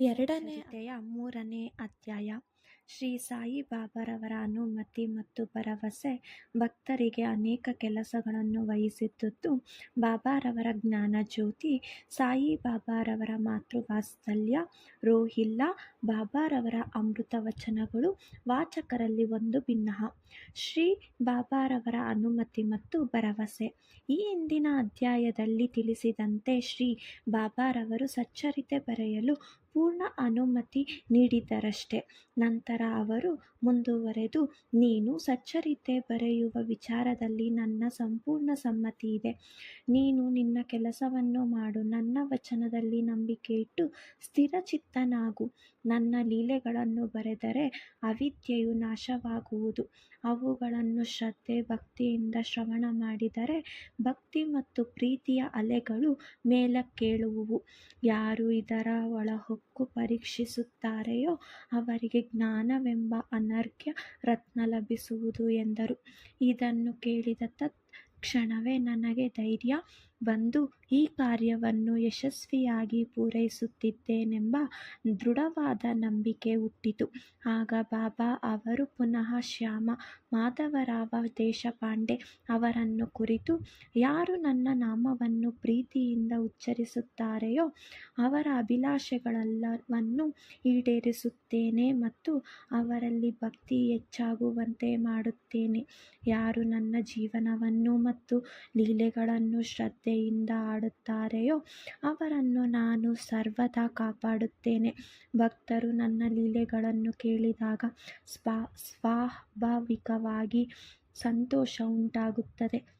ಎರಡನೇ ಅಧ್ಯಾಯ ಮೂರನೇ ಅಧ್ಯಾಯ. ಶ್ರೀ ಸಾಯಿ ಬಾಬಾರವರ ಅನುಮತಿ ಮತ್ತು ಭರವಸೆ ಭಕ್ತರಿಗೆ ಅನೇಕ ಕೆಲಸಗಳನ್ನು ವಹಿಸಿದ್ದುದು. ಬಾಬಾರವರ ಜ್ಞಾನ ಜ್ಯೋತಿ ಸಾಯಿ ಬಾಬಾರವರ ಮಾತೃವಾತ್ಸಲ್ಯ, ರೋಹಿಲ್ಲ, ಬಾಬಾರವರ ಅಮೃತ ವಚನಗಳು, ವಾಚಕರಲ್ಲಿ ಒಂದು ಭಿನ್ನ ಶ್ರೀ ಬಾಬಾರವರ ಅನುಮತಿ ಮತ್ತು ಭರವಸೆ. ಈ ಹಿಂದಿನ ಅಧ್ಯಾಯದಲ್ಲಿ ತಿಳಿಸಿದಂತೆ ಶ್ರೀ ಬಾಬಾರವರು ಸಚ್ಚರಿತೆ ಬರೆಯಲು ಪೂರ್ಣ ಅನುಮತಿ ನೀಡಿದರಷ್ಟೇ. ನಂತರ ಅವರು ಮುಂದುವರೆದು, ನೀನು ಸಚ್ಚರಿತೆ ಬರೆಯುವ ವಿಚಾರದಲ್ಲಿ ನನ್ನ ಸಂಪೂರ್ಣ ಸಮ್ಮತಿ ಇದೆ. ನೀನು ನಿನ್ನ ಕೆಲಸವನ್ನು ಮಾಡು. ನನ್ನ ವಚನದಲ್ಲಿ ನಂಬಿಕೆ ಇಟ್ಟು ಸ್ಥಿರಚಿತ್ತನಾಗು. ನನ್ನ ಲೀಲೆಗಳನ್ನು ಬರೆದರೆ ಅವಿದ್ಯೆಯು ನಾಶವಾಗುವುದು. ಅವುಗಳನ್ನು ಶ್ರದ್ಧೆ, ಭಕ್ತಿಯಿಂದ ಶ್ರವಣ ಮಾಡಿದರೆ ಭಕ್ತಿ ಮತ್ತು ಪ್ರೀತಿಯ ಅಲೆಗಳು ಮೇಲಕ್ಕೇಳುವುವು. ಯಾರು ಇದರ ಒಳಹೊಕ್ಕು ಪರೀಕ್ಷಿಸುತ್ತಾರೆಯೋ ಅವರಿಗೆ ಜ್ಞಾನವೆಂಬ ಅನರ್ಘ್ಯ ರತ್ನ ಲಭಿಸುವುದು ಎಂದರು. ಇದನ್ನು ಕೇಳಿದ ತತ್ ಕ್ಷಣವೇ ನನಗೆ ಧೈರ್ಯ ಬಂದು ಈ ಕಾರ್ಯವನ್ನು ಯಶಸ್ವಿಯಾಗಿ ಪೂರೈಸುತ್ತಿದ್ದೇನೆಂಬ ದೃಢವಾದ ನಂಬಿಕೆ ಹುಟ್ಟಿತು. ಆಗ ಬಾಬಾ ಅವರು ಪುನಃ ಶ್ಯಾಮ, ಮಾಧವರಾವ ದೇಶಪಾಂಡೆ ಅವರನ್ನು ಕುರಿತು, ಯಾರು ನನ್ನ ನಾಮವನ್ನು ಪ್ರೀತಿಯಿಂದ ಉಚ್ಚರಿಸುತ್ತಾರೆಯೋ ಅವರ ಅಭಿಲಾಷೆಗಳೆಲ್ಲವನ್ನು ಈಡೇರಿಸುತ್ತೇನೆ ಮತ್ತು ಅವರಲ್ಲಿ ಭಕ್ತಿ ಹೆಚ್ಚಾಗುವಂತೆ ಮಾಡುತ್ತೇನೆ. ಯಾರು ನನ್ನ ಜೀವನವನ್ನು ಮತ್ತು ಲೀಲೆಗಳನ್ನು ಶ್ರದ್ಧೆಯಿಂದ ಆಡುತ್ತಾರೆಯೋ ಅವರನ್ನು ನಾನು ಸರ್ವದಾ ಕಾಪಾಡುತ್ತೇನೆ. ಭಕ್ತರು ನನ್ನ ಲೀಲೆಗಳನ್ನು ಕೇಳಿದಾಗ ಸ್ವಾ ಸ್ವಾಭಾವಿಕವಾಗಿ ಸಂತೋಷ ಉಂಟಾಗುತ್ತದೆ.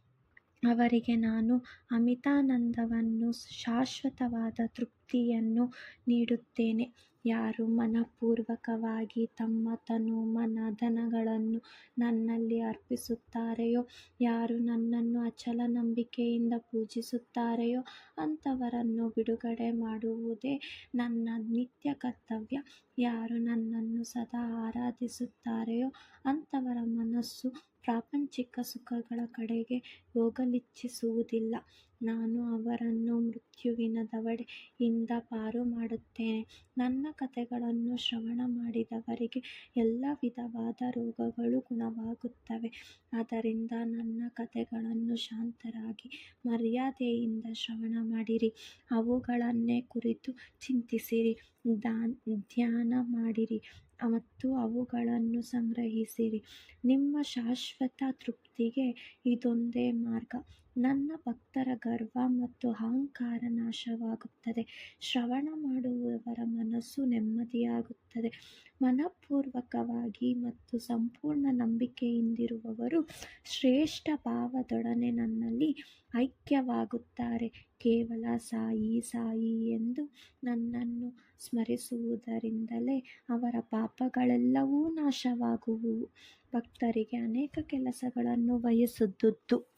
ಅವರಿಗೆ ನಾನು ಅಮಿತಾನಂದವನ್ನು ಶಾಶ್ವತವಾದ ತೃಪ್ತಿಯನ್ನು ನೀಡುತ್ತೇನೆ. ಯಾರು ಮನಃಪೂರ್ವಕವಾಗಿ ತಮ್ಮ ತನು ಮನ ಧನಗಳನ್ನು ನನ್ನಲ್ಲಿ ಅರ್ಪಿಸುತ್ತಾರೆಯೋ, ಯಾರು ನನ್ನನ್ನು ಅಚಲ ನಂಬಿಕೆಯಿಂದ ಪೂಜಿಸುತ್ತಾರೆಯೋ, ಅಂಥವರನ್ನು ಬಿಡುಗಡೆ ಮಾಡುವುದೇ ನನ್ನ ನಿತ್ಯ ಕರ್ತವ್ಯ. ಯಾರು ನನ್ನನ್ನು ಸದಾ ಆರಾಧಿಸುತ್ತಾರೆಯೋ, ಅಂಥವರ ಮನಸ್ಸು ಪ್ರಾಪಂಚಿಕ ಸುಖಗಳ ಕಡೆಗೆ ಹೋಗಲಿಚ್ಛಿಸುವುದಿಲ್ಲ ನಾನು ಅವರನ್ನು ಮೃತ್ಯುವಿನ ದವಡೆಯಿಂದ ಪಾರು ಮಾಡುತ್ತೇನೆ. ನನ್ನ ಕಥೆಗಳನ್ನು ಶ್ರವಣ ಮಾಡಿದವರಿಗೆ ಎಲ್ಲ ವಿಧವಾದ ರೋಗಗಳು ಗುಣವಾಗುತ್ತವೆ. ಆದ್ದರಿಂದ ನನ್ನ ಕಥೆಗಳನ್ನು ಶಾಂತರಾಗಿ ಮರ್ಯಾದೆಯಿಂದ ಶ್ರವಣ ಮಾಡಿರಿ. ಅವುಗಳನ್ನೇ ಕುರಿತು ಚಿಂತಿಸಿರಿ. ಧ್ಯಾನ ಮಾಡಿರಿ ಮತ್ತು ಅವುಗಳನ್ನು ಸಂಗ್ರಹಿಸಿರಿ. ನಿಮ್ಮ ಶಾಶ್ವತ ತೃಪ್ತಿಗೆ ಇದೊಂದೇ ಮಾರ್ಗ. ನನ್ನ ಭಕ್ತರ ಗರ್ವ ಮತ್ತು ಅಹಂಕಾರ ನಾಶವಾಗುತ್ತದೆ. ಶ್ರವಣ ಮಾಡುವವರ ಮನಸ್ಸು ನೆಮ್ಮದಿಯಾಗುತ್ತದೆ. ಮನಃಪೂರ್ವಕವಾಗಿ ಮತ್ತು ಸಂಪೂರ್ಣ ನಂಬಿಕೆಯಿಂದಿರುವವರು ಶ್ರೇಷ್ಠ ಭಾವದೊಡನೆ ನನ್ನಲ್ಲಿ ಐಕ್ಯವಾಗುತ್ತಾರೆ. ಕೇವಲ ಸಾಯಿ ಸಾಯಿ ಎಂದು ನನ್ನನ್ನು ಸ್ಮರಿಸುವುದರಿಂದಲೇ ಅವರ ಪಾಪಗಳೆಲ್ಲವೂ ನಾಶವಾಗುವುವು ಭಕ್ತರಿಗೆ ಅನೇಕ ಕೆಲಸಗಳನ್ನು ವಹಿಸಿದುದು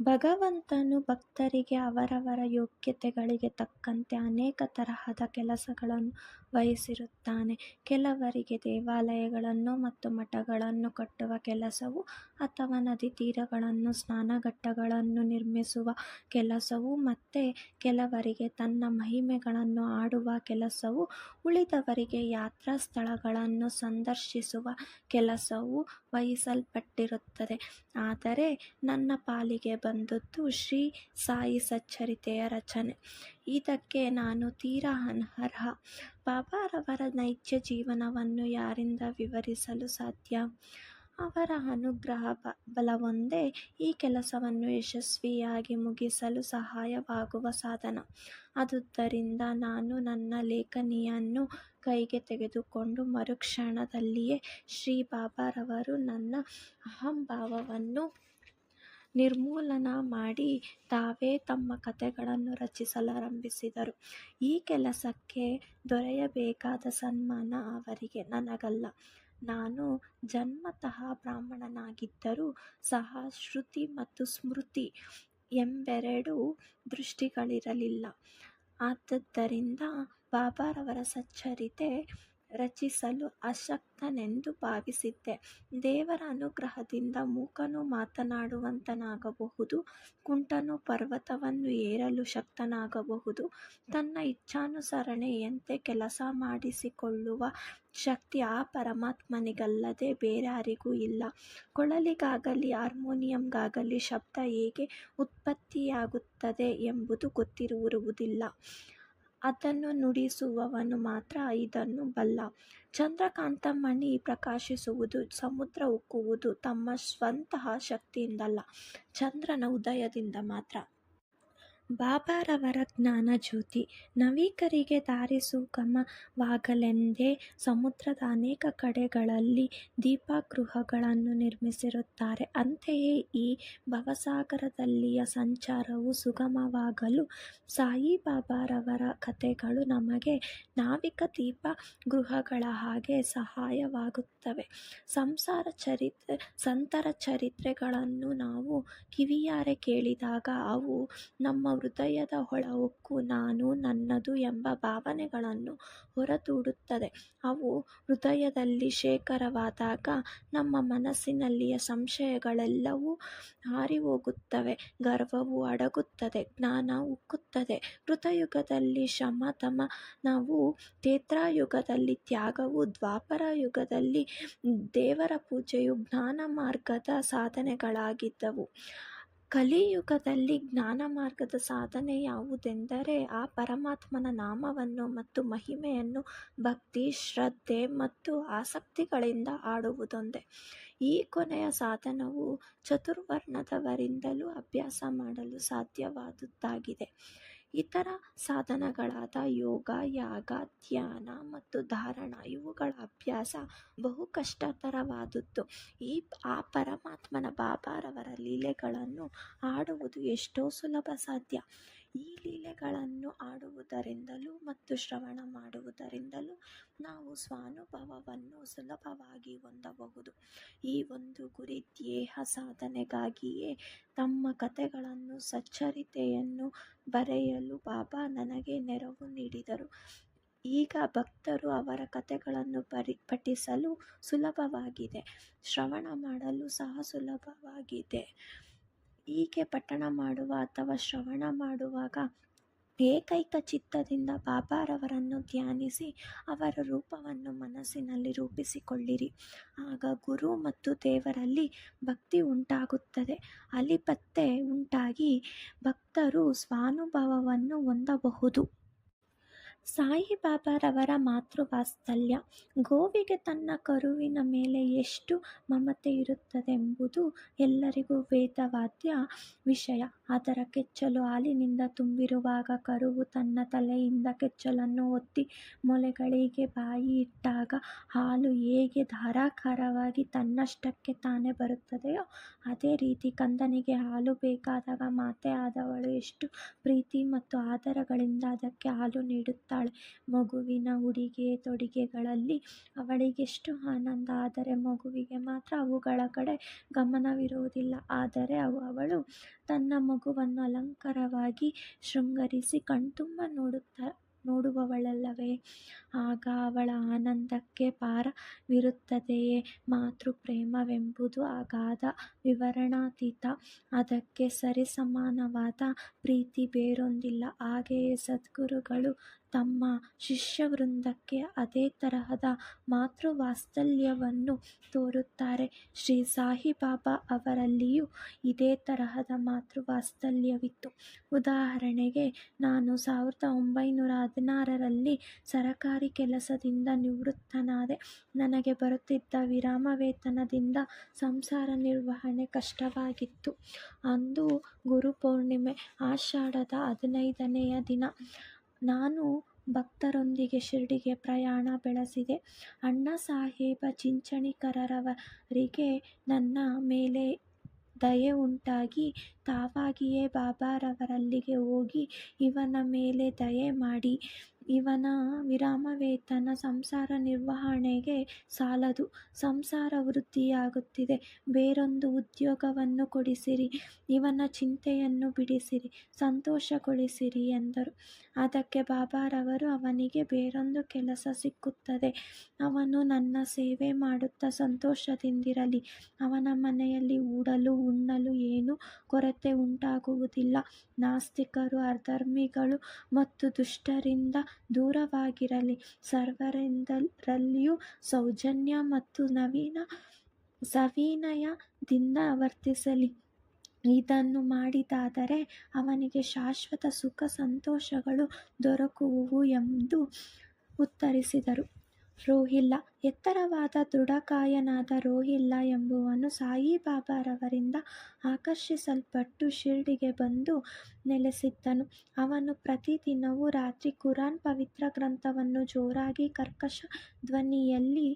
ಭಗವಂತನು ಭಕ್ತರಿಗೆ ಅವರವರ ಯೋಗ್ಯತೆಗಳಿಗೆ ತಕ್ಕಂತೆ ಅನೇಕ ತರಹದ ಕೆಲಸಗಳನ್ನು ವಹಿಸಿರುತ್ತಾನೆ. ಕೆಲವರಿಗೆ ದೇವಾಲಯಗಳನ್ನು ಮತ್ತು ಮಠಗಳನ್ನು ಕಟ್ಟುವ ಕೆಲಸವು ಅಥವಾ ನದಿ ತೀರಗಳನ್ನು ಸ್ನಾನಘಟ್ಟಗಳನ್ನು ನಿರ್ಮಿಸುವ ಕೆಲಸವು ಮತ್ತೆ ಕೆಲವರಿಗೆ ತನ್ನ ಮಹಿಮೆಗಳನ್ನು ಆಡುವ ಕೆಲಸವು, ಉಳಿದವರಿಗೆ ಯಾತ್ರಾ ಸ್ಥಳಗಳನ್ನು ಸಂದರ್ಶಿಸುವ ಕೆಲಸವು ವಹಿಸಲ್ಪಟ್ಟಿರುತ್ತದೆ. ಆದರೆ ನನ್ನ ಪಾಲಿಗೆ ಬಂದದ್ದು ಶ್ರೀ ಸಾಯಿ ಸಚ್ಚರಿತೆಯ ರಚನೆ. ಇದಕ್ಕೆ ನಾನು ತೀರಾ ಅನರ್ಹ. ಬಾಬಾರವರ ನೈಜ ಜೀವನವನ್ನು ಯಾರಿಂದ ವಿವರಿಸಲು ಸಾಧ್ಯ? ಅವರ ಅನುಗ್ರಹ ಬಲವೊಂದೇ ಈ ಕೆಲಸವನ್ನು ಯಶಸ್ವಿಯಾಗಿ ಮುಗಿಸಲು ಸಹಾಯವಾಗುವ ಸಾಧನ. ಅದುದರಿಂದ ನಾನು ನನ್ನ ಲೇಖನಿಯನ್ನು ಕೈಗೆ ತೆಗೆದುಕೊಂಡು ಮರುಕ್ಷಣದಲ್ಲಿಯೇ ಶ್ರೀ ಬಾಬಾರವರು ನನ್ನ ಅಹಂಭಾವವನ್ನು ನಿರ್ಮೂಲನ ಮಾಡಿ ತಾವೇ ತಮ್ಮ ಕಥೆಗಳನ್ನು ರಚಿಸಲಾರಂಭಿಸಿದರು. ಈ ಕೆಲಸಕ್ಕೆ ದೊರೆಯಬೇಕಾದ ಸನ್ಮಾನ ಅವರಿಗೆ ನನಗಲ್ಲ. ನಾನು ಜನ್ಮತಃ ಬ್ರಾಹ್ಮಣನಾಗಿದ್ದರೂ ಸಹ ಶ್ರುತಿ ಮತ್ತು ಸ್ಮೃತಿ ಎಂಬೆರಡು ದೃಷ್ಟಿಗಳಿರಲಿಲ್ಲ. ಆದ್ದರಿಂದ ಬಾಬಾರವರ ಸಚ್ಚರಿತೆ ರಚಿಸಲು ಅಶಕ್ತನೆಂದು ಭಾವಿಸಿದ್ದೆ. ದೇವರ ಅನುಗ್ರಹದಿಂದ ಮೂಕನು ಮಾತನಾಡುವಂತನಾಗಬಹುದು ಕುಂಟನು ಪರ್ವತವನ್ನು ಏರಲು ಶಕ್ತನಾಗಬಹುದು. ತನ್ನ ಇಚ್ಛಾನುಸರಣೆಯಂತೆ ಕೆಲಸ ಮಾಡಿಸಿಕೊಳ್ಳುವ ಶಕ್ತಿ ಆ ಪರಮಾತ್ಮನಿಗಲ್ಲದೆ ಬೇರಾರಿಗೂ ಇಲ್ಲ. ಕೊಳಲಿಗಾಗಲಿ ಹಾರ್ಮೋನಿಯಂಗಾಗಲಿ ಶಬ್ದ ಹೇಗೆ ಉತ್ಪತ್ತಿಯಾಗುತ್ತದೆ ಎಂಬುದು ಗೊತ್ತಿರುವುದಿಲ್ಲ, ಅದನ್ನು ನುಡಿಸುವವನು ಮಾತ್ರ ಇದನ್ನು ಬಲ್ಲ. ಚಂದ್ರಕಾಂತ ಮಣಿ ಪ್ರಕಾಶಿಸುವುದು, ಸಮುದ್ರ ಉಕ್ಕುವುದು ತಮ್ಮ ಸ್ವಂತಹ ಶಕ್ತಿಯಿಂದಲ್ಲ, ಚಂದ್ರನ ಉದಯದಿಂದ ಮಾತ್ರ. ಬಾಬಾರವರ ಜ್ಞಾನಜ್ಯೋತಿ ನವೀಕರಿಗೆ ದಾರಿ ಸುಗಮವಾಗಲೆಂದೇ ಸಮುದ್ರದ ಅನೇಕ ಕಡೆಗಳಲ್ಲಿ ದೀಪಗೃಹಗಳನ್ನು ನಿರ್ಮಿಸಿರುತ್ತಾರೆ. ಅಂತೆಯೇ ಈ ಭವಸಾಗರದಲ್ಲಿಯ ಸಂಚಾರವು ಸುಗಮವಾಗಲು ಸಾಯಿಬಾಬಾರವರ ಕಥೆಗಳು ನಮಗೆ ನಾವಿಕ ದೀಪ ಗೃಹಗಳ ಹಾಗೆ ಸಹಾಯವಾಗುತ್ತವೆ. ಸಂತರ ಚರಿತ್ರೆಗಳನ್ನು ನಾವು ಕಿವಿಯಾರೆ ಕೇಳಿದಾಗ ಅವು ನಮ್ಮ ಹೃದಯದ ಒಳಹೊಕ್ಕು ನಾನು, ನನ್ನದು ಎಂಬ ಭಾವನೆಗಳನ್ನು ಹೊರತೂಡುತ್ತದೆ ಅವು ಹೃದಯದಲ್ಲಿ ಶೇಖರವಾದಾಗ ನಮ್ಮ ಮನಸ್ಸಿನಲ್ಲಿಯ ಸಂಶಯಗಳೆಲ್ಲವೂ ಹಾರಿಹೋಗುತ್ತವೆ, ಗರ್ವವು ಅಡಗುತ್ತದೆ, ಜ್ಞಾನ ಉಕ್ಕುತ್ತದೆ. ಕೃತಯುಗದಲ್ಲಿ ಶಮತಮ ನಾವು ತೇತ್ರಾಯುಗದಲ್ಲಿ ತ್ಯಾಗವು ದ್ವಾಪರ ಯುಗದಲ್ಲಿ ದೇವರ ಪೂಜೆಯು ಜ್ಞಾನ ಮಾರ್ಗದ ಸಾಧನೆಗಳಾಗಿದ್ದವು. ಕಲಿಯುಗದಲ್ಲಿ ಜ್ಞಾನ ಮಾರ್ಗದ ಸಾಧನೆ ಯಾವುದೆಂದರೆ ಆ ಪರಮಾತ್ಮನ ನಾಮವನ್ನು ಮತ್ತು ಮಹಿಮೆಯನ್ನು ಭಕ್ತಿ, ಶ್ರದ್ಧೆ ಮತ್ತು ಆಸಕ್ತಿಗಳಿಂದ ಆಡುವುದೊಂದೇ ಈ ಕೊನೆಯ ಸಾಧನವು ಚತುರ್ವರ್ಣದವರಿಂದಲೂ ಅಭ್ಯಾಸ ಮಾಡಲು ಸಾಧ್ಯವಾದುದಾಗಿದೆ. ಇತರ ಸಾಧನಗಳಾದ ಯೋಗ, ಯಾಗ, ಧ್ಯಾನ ಮತ್ತು ಧಾರಣ ಇವುಗಳ ಅಭ್ಯಾಸ ಬಹು ಕಷ್ಟಕರವಾದುದು. ಆ ಪರಮಾತ್ಮನ ಬಾಬಾರವರ ಲೀಲೆಗಳನ್ನು ಹಾಡುವುದು ಎಷ್ಟೋ ಸುಲಭ ಸಾಧ್ಯ. ಈ ಲೀಲೆಗಳನ್ನು ಆಡುವುದರಿಂದಲೂ ಮತ್ತು ಶ್ರವಣ ಮಾಡುವುದರಿಂದಲೂ ನಾವು ಸ್ವಾನುಭವವನ್ನು ಸುಲಭವಾಗಿ ಹೊಂದಬಹುದು. ಈ ಒಂದು ಗುರಿ ಧ್ಯೇಯ ಸಾಧನೆಗಾಗಿಯೇ ತಮ್ಮ ಕಥೆಗಳನ್ನು ಸಚ್ಚರಿತೆಯನ್ನು ಬರೆಯಲು ಬಾಬಾ ನನಗೆ ನೆರವು ನೀಡಿದರು. ಈಗ ಭಕ್ತರು ಅವರ ಕಥೆಗಳನ್ನು ಪರಿ ಪಠಿಸಲು ಸುಲಭವಾಗಿದೆ, ಶ್ರವಣ ಮಾಡಲು ಸಹ ಸುಲಭವಾಗಿದೆ. ಹೀಗೆ ಪಠಣ ಮಾಡುವ ಅಥವಾ ಶ್ರವಣ ಮಾಡುವಾಗ ಏಕೈಕ ಚಿತ್ತದಿಂದ ಬಾಬಾರವರನ್ನು ಧ್ಯಾನಿಸಿ ಅವರ ರೂಪವನ್ನು ಮನಸ್ಸಿನಲ್ಲಿ ರೂಪಿಸಿಕೊಳ್ಳಿರಿ. ಆಗ ಗುರು ಮತ್ತು ದೇವರಲ್ಲಿ ಭಕ್ತಿ ಉಂಟಾಗುತ್ತದೆ. ಅಲಿಪತ್ತೆ ಉಂಟಾಗಿ ಭಕ್ತರು ಸ್ವಾನುಭವವನ್ನು ಹೊಂದಬಹುದು. ಸಾಯಿಬಾಬಾರವರ ಮಾತೃವಾತ್ಸಲ್ಯ ಗೋವಿಗೆ ತನ್ನ ಕರುವಿನ ಮೇಲೆ ಎಷ್ಟು ಮಮತೆ ಇರುತ್ತದೆಂಬುದು ಎಲ್ಲರಿಗೂ ವೇದವಾದ್ಯ ವಿಷಯ. ಅದರ ಕೆಚ್ಚಲು ಹಾಲಿನಿಂದ ತುಂಬಿರುವಾಗ ಕರುವು ತನ್ನ ತಲೆಯಿಂದ ಕೆಚ್ಚಲನ್ನು ಒತ್ತಿ ಮೊಲೆಗಳಿಗೆ ಬಾಯಿ ಇಟ್ಟಾಗ ಹಾಲು ಹೇಗೆ ಧಾರಾಕಾರವಾಗಿ ತನ್ನಷ್ಟಕ್ಕೆ ತಾನೇ ಬರುತ್ತದೆಯೋ ಅದೇ ರೀತಿ ಕಂದನಿಗೆ ಹಾಲು ಬೇಕಾದಾಗ ಆದವಳು ಎಷ್ಟು ಪ್ರೀತಿ ಮತ್ತು ಆದರಗಳಿಂದ ಅದಕ್ಕೆ ಹಾಲು ನೀಡುತ್ತಾಳೆ. ಮಗುವಿನ ಉಡುಗೆ ತೊಡುಗೆಗಳಲ್ಲಿ ಅವಳಿಗೆಷ್ಟು ಆನಂದ, ಆದರೆ ಮಗುವಿಗೆ ಮಾತ್ರ ಅವುಗಳ ಕಡೆ ಗಮನವಿರುವುದಿಲ್ಲ. ಆದರೆ ಅವಳು ತನ್ನ ಮಗುವನ್ನು ಅಲಂಕಾರವಾಗಿ ಶೃಂಗರಿಸಿ ಕಣ್ತುಂಬ ನೋಡುವವಳಲ್ಲವೇ ಆಗ ಅವಳ ಆನಂದಕ್ಕೆ ಪಾರವಿರುತ್ತದೆಯೇ. ಮಾತೃಪ್ರೇಮವೆಂಬುದು ಅಗಾಧ, ವಿವರಣಾತೀತ. ಅದಕ್ಕೆ ಸರಿಸಮಾನವಾದ ಪ್ರೀತಿ ಬೇರೊಂದಿಲ್ಲ. ಹಾಗೆಯೇ ಸದ್ಗುರುಗಳು ತಮ್ಮ ಶಿಷ್ಯವೃಂದಕ್ಕೆ ಅದೇ ತರಹದ ಮಾತೃವಾತ್ಸಲ್ಯವನ್ನು ತೋರುತ್ತಾರೆ. ಶ್ರೀ ಸಾಹಿಬಾಬಾ ಅವರಲ್ಲಿಯೂ ಇದೇ ತರಹದ ಮಾತೃವಾತ್ಸಲ್ಯವಿತ್ತು. ಉದಾಹರಣೆಗೆ, ನಾನು ಸಾವಿರದ ಒಂಬೈನೂರ ಹದಿನಾರರಲ್ಲಿ ಸರಕಾರಿ ಕೆಲಸದಿಂದ ನಿವೃತ್ತನಾದೆ. ನನಗೆ ಬರುತ್ತಿದ್ದ ವಿರಾಮ ವೇತನದಿಂದ ಸಂಸಾರ ನಿರ್ವಹಣೆ ಕಷ್ಟವಾಗಿತ್ತು. ಅಂದು ಗುರುಪೌರ್ಣಿಮೆ. ಆಷಾಢದ ಹದಿನೈದನೆಯ ದಿನ. ನಾನು ಭಕ್ತರೊಂದಿಗೆ ಶಿರಡಿಗೆ ಪ್ರಯಾಣ ಬೆಳೆಸಿದೆ. ಅಣ್ಣ ಸಾಹೇಬ ಚಿಂಚಣಿಕರರವರಿಗೆ ನನ್ನ ಮೇಲೆ ದಯೆ ಉಂಟಾಗಿ ತಾವಾಗಿಯೇ ಬಾಬಾರವರಲ್ಲಿಗೆ ಹೋಗಿ ಇವನ ಮೇಲೆ ದಯೆ ಮಾಡಿ ಇವನ ವಿರಾಮವೇತನ ಸಂಸಾರ ನಿರ್ವಹಣೆಗೆ ಸಾಲದು. ಸಂಸಾರ ವೃದ್ಧಿಯಾಗುತ್ತಿದೆ. ಬೇರೊಂದು ಉದ್ಯೋಗವನ್ನು ಕೊಡಿಸಿರಿ. ಇವನ ಚಿಂತೆಯನ್ನು ಬಿಡಿಸಿರಿ. ಸಂತೋಷಗೊಳಿಸಿರಿ ಎಂದರು. ಅದಕ್ಕೆ ಬಾಬಾರವರು, ಅವನಿಗೆ ಬೇರೊಂದು ಕೆಲಸ ಸಿಕ್ಕುತ್ತದೆ. ಅವನು ನನ್ನ ಸೇವೆ ಮಾಡುತ್ತಾ ಸಂತೋಷದಿಂದಿರಲಿ. ಅವನ ಮನೆಯಲ್ಲಿ ಊಡಲು ಉಣ್ಣಲು ಏನೂ ಕೊರತೆ ಉಂಟಾಗುವುದಿಲ್ಲ. ನಾಸ್ತಿಕರು, ಅಧರ್ಮಿಗಳು ಮತ್ತು ದುಷ್ಟರಿಂದ ದೂರವಾಗಿರಲಿ. ಸರ್ವರಿಂದರಲ್ಲಿಯೂ ಸೌಜನ್ಯ ಮತ್ತು ನವೀನ, ಸವಿನಯದಿಂದ ವರ್ತಿಸಲಿ. ಇದನ್ನು ಮಾಡಿದಾದರೆ ಅವನಿಗೆ ಶಾಶ್ವತ ಸುಖ, ಸಂತೋಷಗಳು ದೊರಕುವುವು ಎಂದು ಉತ್ತರಿಸಿದರು. ರೋಹಿಲ್ಲ ಎತ್ತರವಾದ ದೃಢಕಾಯನಾದ ರೋಹಿಲ್ಲ ಎಂಬುವನು ಸಾಯಿಬಾಬಾರವರಿಂದ ಆಕರ್ಷಿಸಲ್ಪಟ್ಟು ಶಿರ್ಡಿಗೆ ಬಂದು ನೆಲೆಸಿದ್ದನು. ಅವನು ಪ್ರತಿದಿನವೂ ರಾತ್ರಿ ಕುರಾನ್ ಪವಿತ್ರ ಗ್ರಂಥವನ್ನು ಜೋರಾಗಿ ಕರ್ಕಶ ಧ್ವನಿಯಲ್ಲಿ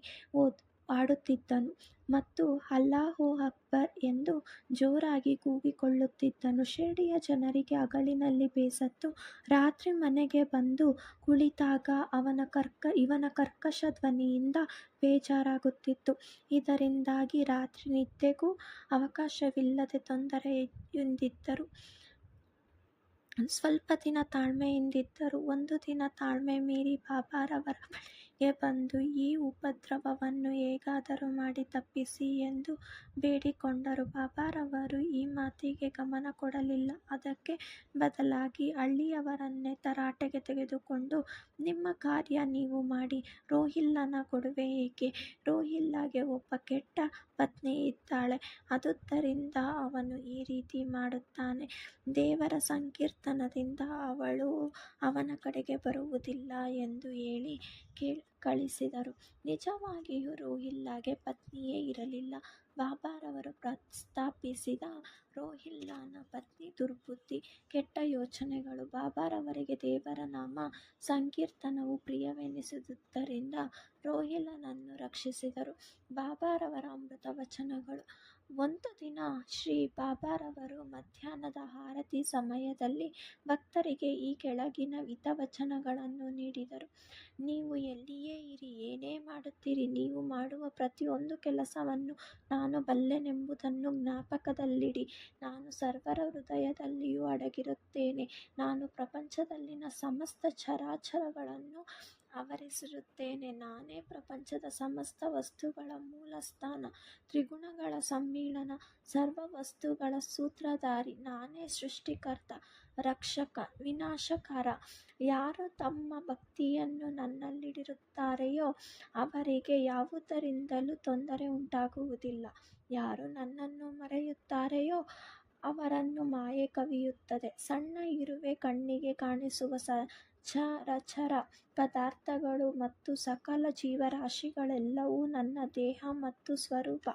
ಹಾಡುತ್ತಿದ್ದನು ಮತ್ತು ಅಲ್ಲಾಹು ಅಕ್ಬರ್ ಎಂದು ಜೋರಾಗಿ ಕೂಗಿಕೊಳ್ಳುತ್ತಿದ್ದನು. ಶಿರಡಿಯ ಜನರಿಗೆ ಅಗಲಿನಲ್ಲಿ ಬೇಸತ್ತು ರಾತ್ರಿ ಮನೆಗೆ ಬಂದು ಕುಳಿತಾಗ ಅವನ ಕರ್ಕ, ಇವನ ಕರ್ಕಶ ಧ್ವನಿಯಿಂದ ಬೇಜಾರಾಗುತ್ತಿತ್ತು. ಇದರಿಂದಾಗಿ ರಾತ್ರಿ ನಿದ್ದೆಗೂ ಅವಕಾಶವಿಲ್ಲದೆ ತೊಂದರೆಯಿಂದಿದ್ದರು. ಸ್ವಲ್ಪ ದಿನ ತಾಳ್ಮೆಯಿಂದಿದ್ದರು. ಒಂದು ದಿನ ತಾಳ್ಮೆ ಮೀರಿ ಬಾಬಾರವರ ಬಳಿಗೆ ಬಂದು ಈ ಉಪದ್ರವವನ್ನು ಹೇಗಾದರೂ ಮಾಡಿ ತಪ್ಪಿಸಿ ಎಂದು ಬೇಡಿಕೊಂಡರು. ಬಾಬಾರವರು ಈ ಮಾತಿಗೆ ಗಮನ ಕೊಡಲಿಲ್ಲ. ಅದಕ್ಕೆ ಬದಲಾಗಿ ಹಳ್ಳಿಯವರನ್ನೇ ತರಾಟೆಗೆ ತೆಗೆದುಕೊಂಡು, ನಿಮ್ಮ ಕಾರ್ಯ ನೀವು ಮಾಡಿ. ರೋಹಿಲ್ಲನ ಕೊಡುವೆ ಏಕೆ? ರೋಹಿಲ್ಲಗೆ ಒಬ್ಬ ಕೆಟ್ಟ ಪತ್ನಿ ಇದ್ದಾಳೆ. ಅದುದರಿಂದ ಅವನು ಈ ರೀತಿ ಮಾಡುತ್ತಾನೆ. ದೇವರ ಸಂಕೀರ್ತನದಿಂದ ಅವಳು ಅವನ ಕಡೆಗೆ ಬರುವುದಿಲ್ಲ ಎಂದು ಹೇಳಿ ಕಳಿಸಿದರು. ನಿಜವಾಗಿಯೂ ರೋಹಿಲ್ಲಾಗೆ ಪತ್ನಿಯೇ ಇರಲಿಲ್ಲ. ಬಾಬಾರವರು ಪ್ರಸ್ತಾಪಿಸಿದ ರೋಹಿಲ್ಲನ ಪತ್ನಿ ದುರ್ಬುದ್ಧಿ, ಕೆಟ್ಟ ಯೋಚನೆಗಳು. ಬಾಬಾರವರಿಗೆ ದೇವರ ನಾಮ ಸಂಕೀರ್ತನವು ಪ್ರಿಯವೆನಿಸಿದುದರಿಂದ ರೋಹಿಲ್ಲನನ್ನು ರಕ್ಷಿಸಿದರು. ಬಾಬಾರವರ ಅಮೃತ ವಚನಗಳು ಒಂದು ದಿನ ಶ್ರೀ ಬಾಬಾರವರು ಮಧ್ಯಾಹ್ನದ ಆರತಿ ಸಮಯದಲ್ಲಿ ಭಕ್ತರಿಗೆ ಈ ಕೆಳಗಿನ ಹಿತವಚನಗಳನ್ನು ನೀಡಿದರು. ನೀವು ಎಲ್ಲಿಯೇ ಇರಿ, ಏನೇ ಮಾಡುತ್ತೀರಿ, ನೀವು ಮಾಡುವ ಪ್ರತಿಯೊಂದು ಕೆಲಸವನ್ನು ನಾನು ಬಲ್ಲೆನೆಂಬುದನ್ನು ಜ್ಞಾಪಕದಲ್ಲಿಡಿ. ನಾನು ಸರ್ವರ ಹೃದಯದಲ್ಲಿಯೂ ಅಡಗಿರುತ್ತೇನೆ. ನಾನು ಪ್ರಪಂಚದಲ್ಲಿನ ಸಮಸ್ತ ಚರಾಚರಗಳನ್ನು ಆವರಿಸಿರುತ್ತೇನೆ. ನಾನೇ ಪ್ರಪಂಚದ ಸಮಸ್ತ ವಸ್ತುಗಳ ಮೂಲಸ್ಥಾನ, ತ್ರಿಗುಣಗಳ ಸಮ್ಮಿಳನ ಸರ್ವ ವಸ್ತುಗಳ ಸೂತ್ರಧಾರಿ. ನಾನೇ ಸೃಷ್ಟಿಕರ್ತ, ರಕ್ಷಕ, ವಿನಾಶಕರ ಯಾರು ತಮ್ಮ ಭಕ್ತಿಯನ್ನು ನನ್ನಲ್ಲಿಡಿರುತ್ತಾರೆಯೋ ಅವರಿಗೆ ಯಾವುದರಿಂದಲೂ ತೊಂದರೆ ಉಂಟಾಗುವುದಿಲ್ಲ. ಯಾರು ನನ್ನನ್ನು ಮರೆಯುತ್ತಾರೆಯೋ ಅವರನ್ನು ಮಾಯೆ ಕವಿಯುತ್ತದೆ. ಸಣ್ಣ ಇರುವೆ, ಕಣ್ಣಿಗೆ ಕಾಣಿಸುವ ಸಚರಾಚರ ಪದಾರ್ಥಗಳು ಮತ್ತು ಸಕಲ ಜೀವರಾಶಿಗಳೆಲ್ಲವೂ ನನ್ನ ದೇಹ ಮತ್ತು ಸ್ವರೂಪ.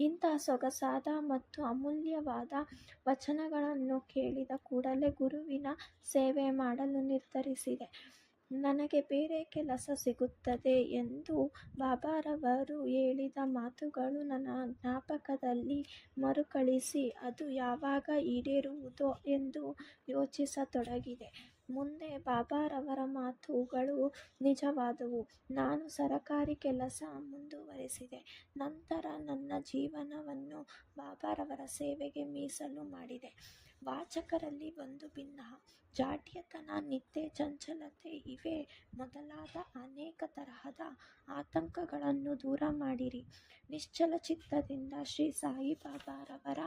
ಇಂತಹ ಸೊಗಸಾದ ಮತ್ತು ಅಮೂಲ್ಯವಾದ ವಚನಗಳನ್ನು ಕೇಳಿದ ಕೂಡಲೇ ಗುರುವಿನ ಸೇವೆ ಮಾಡಲು ನಿರ್ಧರಿಸಿದೆ. ನನಗೆ ಬೇರೆ ಕೆಲಸ ಸಿಗುತ್ತದೆ ಎಂದು ಬಾಬಾರವರು ಹೇಳಿದ ಮಾತುಗಳು ನನ್ನ ಜ್ಞಾಪಕದಲ್ಲಿ ಮರುಕಳಿಸಿ, ಅದು ಯಾವಾಗ ಈಡೇರುವುದೋ ಎಂದು ಯೋಚಿಸತೊಡಗಿದೆ. ಮುಂದೆ ಬಾಬಾರವರ ಮಾತುಗಳು ನಿಜವಾದವು. ನಾನು ಸರಕಾರಿ ಕೆಲಸ ಮುಂದುವರೆಸಿದೆ. ನಂತರ ನನ್ನ ಜೀವನವನ್ನು ಬಾಬಾರವರ ಸೇವೆಗೆ ಮೀಸಲು ಮಾಡಿದೆ. ವಾಚಕರಲ್ಲಿ ಒಂದು ಭಿನ್ನ, ಜಾಡ್ಯತನ, ನಿದ್ದೆ, ಚಂಚಲತೆ ಇವೆ ಮೊದಲಾದ ಅನೇಕ ತರಹದ ಆತಂಕಗಳನ್ನು ದೂರ ಮಾಡಿರಿ. ನಿಶ್ಚಲಚಿತ್ತದಿಂದ ಶ್ರೀ ಸಾಯಿಬಾಬಾರವರ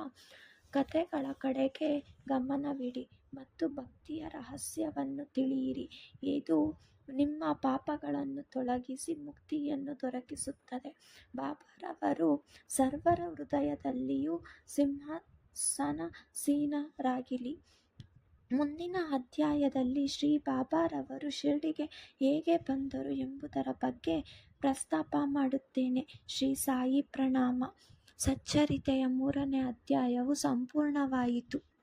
ಕಥೆಗಳ ಕಡೆಗೆ ಗಮನವಿಡಿ ಮತ್ತು ಭಕ್ತಿಯ ರಹಸ್ಯವನ್ನು ತಿಳಿಯಿರಿ. ಇದು ನಿಮ್ಮ ಪಾಪಗಳನ್ನು ತೊಲಗಿಸಿ ಮುಕ್ತಿಯನ್ನು ದೊರಕಿಸುತ್ತದೆ. ಬಾಬಾರವರು ಸರ್ವರ ಹೃದಯದಲ್ಲಿಯೂ ಸಿಂಹಾಸನಾಸೀನರಾಗಲಿ. ಮುಂದಿನ ಅಧ್ಯಾಯದಲ್ಲಿ ಶ್ರೀ ಬಾಬಾರವರು ಶಿರ್ಡಿಗೆ ಹೇಗೆ ಬಂದರು ಎಂಬುದರ ಬಗ್ಗೆ ಪ್ರಸ್ತಾಪ ಮಾಡುತ್ತೇನೆ. ಶ್ರೀ ಸಾಯಿ ಪ್ರಣಾಮ. ಸಚ್ಚರಿತೆಯ ಮೂರನೇ ಅಧ್ಯಾಯವು ಸಂಪೂರ್ಣವಾಯಿತು.